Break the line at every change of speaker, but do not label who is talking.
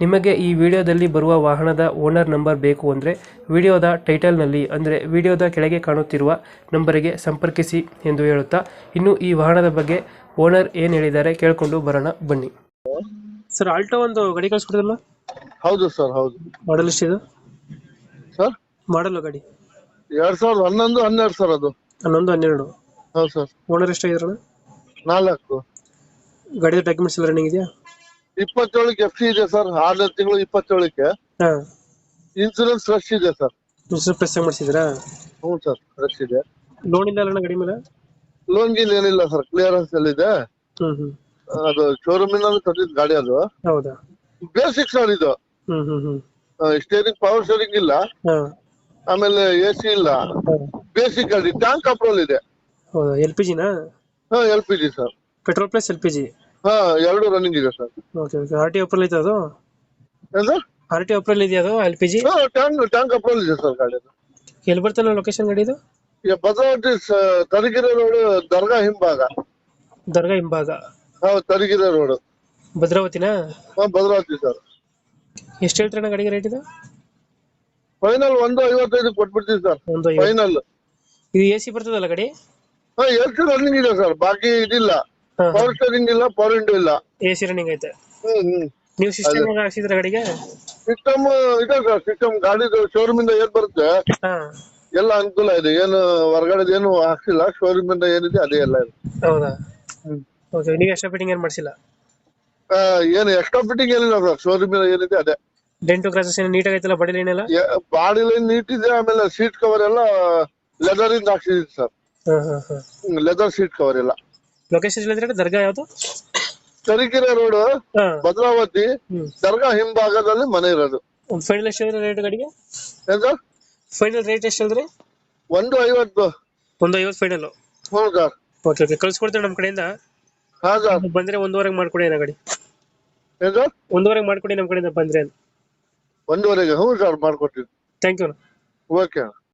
ನಿಮಗೆ ಈ ವಿಡಿಯೋದಲ್ಲಿ ಬರುವ ವಾಹನದ ಓನರ್ ನಂಬರ್ ಬೇಕು ಅಂದರೆ ವಿಡಿಯೋದ ಟೈಟಲ್ನಲ್ಲಿ ಅಂದರೆ ವಿಡಿಯೋದ ಕೆಳಗೆ ಕಾಣುತ್ತಿರುವ ನಂಬರಿಗೆ ಸಂಪರ್ಕಿಸಿ ಎಂದು ಹೇಳುತ್ತಾ ಇನ್ನು ಈ ವಾಹನದ ಬಗ್ಗೆ ಓನರ್ ಏನು ಹೇಳಿದ್ದಾರೆ ಕೇಳಿಕೊಂಡು ಬರೋಣ ಬನ್ನಿ. ಸರ್ ಆಲ್ಟೋ ಒಂದು ಗಾಡಿ ಕಳಿಸ್ಕೊಡಿದಲ್ಲ
ಹೌದು ಸರ್ ಹೌದು.
ಮಾಡಲ್ ಇದು
ಸರ್?
ಮಾಡಲ್ಲ ಗಾಡಿ.
ಎರಡ್ ಸಾವಿರದ ಹನ್ನೊಂದು ಹನ್ನೆರಡು ಸರ್ ಅದು.
ಹನ್ನೊಂದು ಹನ್ನೆರಡು.
ಹೌದು ಸರ್.
ಓನರ್ ಎಷ್ಟಾಗಿದ್ರಣ
ನಾಲ್ಕು.
ಗಾಡಿದ ಡಾಕ್ಯುಮೆಂಟ್ಸ್ ಎಲ್ಲ ರನ್ನಿಂಗ್ ಇದೆಯಾ?
ಇಪ್ಪತ್ತೇಳಕ್ಕೆ ಎಫ್ ಸಿ ಇದೆ ಸರ್ ಆರನೇ ತಿಂಗಳು ಇಪ್ಪತ್ತೇಳಕ್ಕೆ. ಇನ್ಸೂರೆನ್ಸ್ ರಶ್ ಇದೆ ಸರ್
ಇನ್ಸೂರೆನ್ಸ್ ಪ್ರೆಸ್ ಮಾಡಿಸಿದ್ರಾ
ಹ್ಞೂ ಸರ್ ರಶ್ ಇದೆ.
ಲೋನ್ ಇಲ್ಲ ಅಲ್ಲ ಗಾಡಿ ಮೇಲೆ?
ಲೋನ್ ಗೀನ್ ಏನಿಲ್ಲ ಸರ್ ಕ್ಲಿಯರೆನ್ಸ್ ಅಲ್ಲಿ ಇದೆ.
ಹ್ಮ್ ಹ್ಞೂ
ಅದು ಶೋರೂಮ್ ಇಂದ ತಂದಿದ್ ಗಾಡಿ ಅದು.
ಹೌದಾ?
ಬೇಸಿಕ್ ಸರ್ ಇದು.
ಹ್ಞೂ
ಸ್ಟೇರಿಂಗ್ ಪವರ್ ಸ್ಟೇರಿಂಗ್ ಇಲ್ಲ.
ಹಾಂ.
ಆಮೇಲೆ ಎ ಸಿ ಇಲ್ಲ ಬೇಸಿಕ್ ಗಾಡಿ ಟ್ಯಾಂಕ್ ಅಪ್ರೋಲ್ ಇದೆ.
ಹೌದಾ? ಎಲ್ ಪಿ ಜಿನಾ
ಹಾ L P G sir
petrol plus L P G
ಹಾ ಎರಡು ರನ್ನಿಂಗ್ ಇದೆ sir
okay okay R T approval ಐತೆ ಅದು?
ಏನ್ ಸರ್
ಆರ್ ಟಿ ಅಪ್ರಲ್ ಇದೆಯಾ ಅದು ಎಲ್ ಪಿ ಜಿ
ಹಾ ಟ್ಯಾಂಕ್ ಟ್ಯಾಂಕ್ ಅಪ್ರೋಲ್ ಇದೆ ಸರ್ ಗಾಡಿ
ಎಲ್ಲಿ ಬರ್ತಾನೆ ಲೊಕೇಶನ್ ಗಾಡಿ ಇದು?
ಈಗ ಭದ್ರಾವತಿ ತರೀಕೆರೆ ರೋಡ್ ದರ್ಗಾ ಹಿಂಭಾಗ.
ದರ್ಗಾ ಹಿಂಭಾಗ.
ಹೌದು ತರೀಕೆರೆ ರೋಡ್
ಭದ್ರಾವತಿನಾ?
ಹಾ ಭದ್ರಾವತಿ ಸರ್
ಎಷ್ಟು ಹೇಳ್ತಾರಣ್ಣ ಗಾಡಿಗೆ ರೇಟ್ ಇದು?
ಫೈನಲ್ ಒಂದು ಐವತ್ತೈದು ಕೊಟ್ಬಿಡ್ತೀವಿ ಸರ್
ಒಂದು ಐವತ್ತು.
ಫೈನಲ್
ಇದು ಎ ಸಿ ಬರ್ತದಲ್ಲ ಗಾಡಿ?
ಹಾ ಎಷ್ಟು ರನ್ನಿಂಗ್ ಇದೆ ಸರ್ ಬಾಕಿ ಇದಿಲ್ಲ. ಪವರ್ ಸ್ಟೇರಿಂಗ್ ಇಲ್ಲ ಪವರ್ ವಿಂಡೋ ಇಲ್ಲ.
ಎಸಿ ರನ್ನಿಂಗ್ ಐತೆ.
ಹ್ಮ್ ಹ್ಮ್.
ನೀವು ಸಿಸ್ಟಮ್ ಹಾಕ್ಸಿದ್ರ ಗಾಡಿಗೆ?
ಸಿಸ್ಟಮ್ ಇದೆ ಸರ್ ಸಿಸ್ಟಮ್ ಗಾಡಿ ಶೋರೂಮ್ ಇಂದ ಏನ್ ಬರುತ್ತೆ?
ಹಾಂ.
ಎಲ್ಲ ಅನುಕೂಲ ಇದೆ. ಏನು ಹೊರಗಡೆ ಏನು ಹಾಕ್ಸಿಲ್ಲ ಶೋರೂಮ್ ಇಂದ ಏನಿದೆ ಅದೇ ಎಲ್ಲ ಇದೆ.
ಹೌದಾ?
ಹ್ಮ್.
ಓಕೆ ನೀವು ಎಕ್ಸ್ಟ್ರಾ ಫಿಟ್ಟಿಂಗ್ ಏನು ಮಾಡಿಸಿಲ್ಲ?
ಆ, ಏನು ಎಕ್ಸ್ಟ್ರಾ ಫಿಟ್ಟಿಂಗ್ ಏನಿಲ್ಲ ಸರ್ ಶೋರೂಮ್ ಇಂದ ಏನಿದೆ ಅದೇ.
ಡೆಂಟು ಕ್ರಾಸಸ್ ಏನು ನೀಟಾಗಿ ಐತಲ್ಲ ಬಡಿ ಏನೆಲ್ಲ
ಬಾಡಿ ಲೈನ್ ನೀಟ್ ಇದೆ ಆಮೇಲೆ ಸೀಟ್ ಕವರ್ ಎಲ್ಲ ಲೆದರ್ ಇಂದ ಹಾಕ್ಸಿದೀವಿ ಸರ್
ಹಾಂ ಹಾಂ ಹಾಂ.
ಲೆದರ್ ಸೀಟ್ ಕವರ್ ಎಲ್ಲ.
ಲೊಕೇಶನ್ ಹೇಳಿದ್ರೆ? ದರ್ಗಾ ಯಾವುದು?
ತರೀಕೆರೆ ರೋಡ್
ಹಾ.
ಭದ್ರಾವತಿ ದರ್ಗಾ ಹಿಂಭಾಗದಲ್ಲಿ ಮನೆ ಇರೋದು.
ಒಂದು ಫೈನಲ್ ಎಷ್ಟು ಹೇಳಿದ್ರೆ ರೇಟ್ ಗಾಡಿಗೆ?
ಏನ್ ಸರ್
ಫೈನಲ್ ರೇಟ್ ಎಷ್ಟು ಹೇಳಿದ್ರಿ?
ಒಂದು ಐವತ್ತು.
ಒಂದು ಐವತ್ತು ಫೈನಲ್
ಹೌದಾ ಸರ್.
ಓಕೆ ಓಕೆ ಕಳ್ಸ್ಕೊಡ್ತೀವಿ ನಮ್ಮ ಕಡೆಯಿಂದ.
ಹಾ ಸರ್.
ಬಂದ್ರೆ ಒಂದೂವರೆಗೆ ಮಾಡ್ಕೊಡಿ ಏನೋ ಗಾಡಿ.
ಏನ್ ಸರ್
ಒಂದೂವರೆಗೆ ಮಾಡ್ಕೊಡಿ ನಮ್ಮ ಕಡೆಯಿಂದ ಬಂದ್ರೆ.
ಒಂದೂವರೆಗೆ. ಹ್ಞೂ ಸರ್ ಮಾಡ್ಕೊಡ್ತೀವಿ
ಥ್ಯಾಂಕ್ ಯು
ಓಕೆ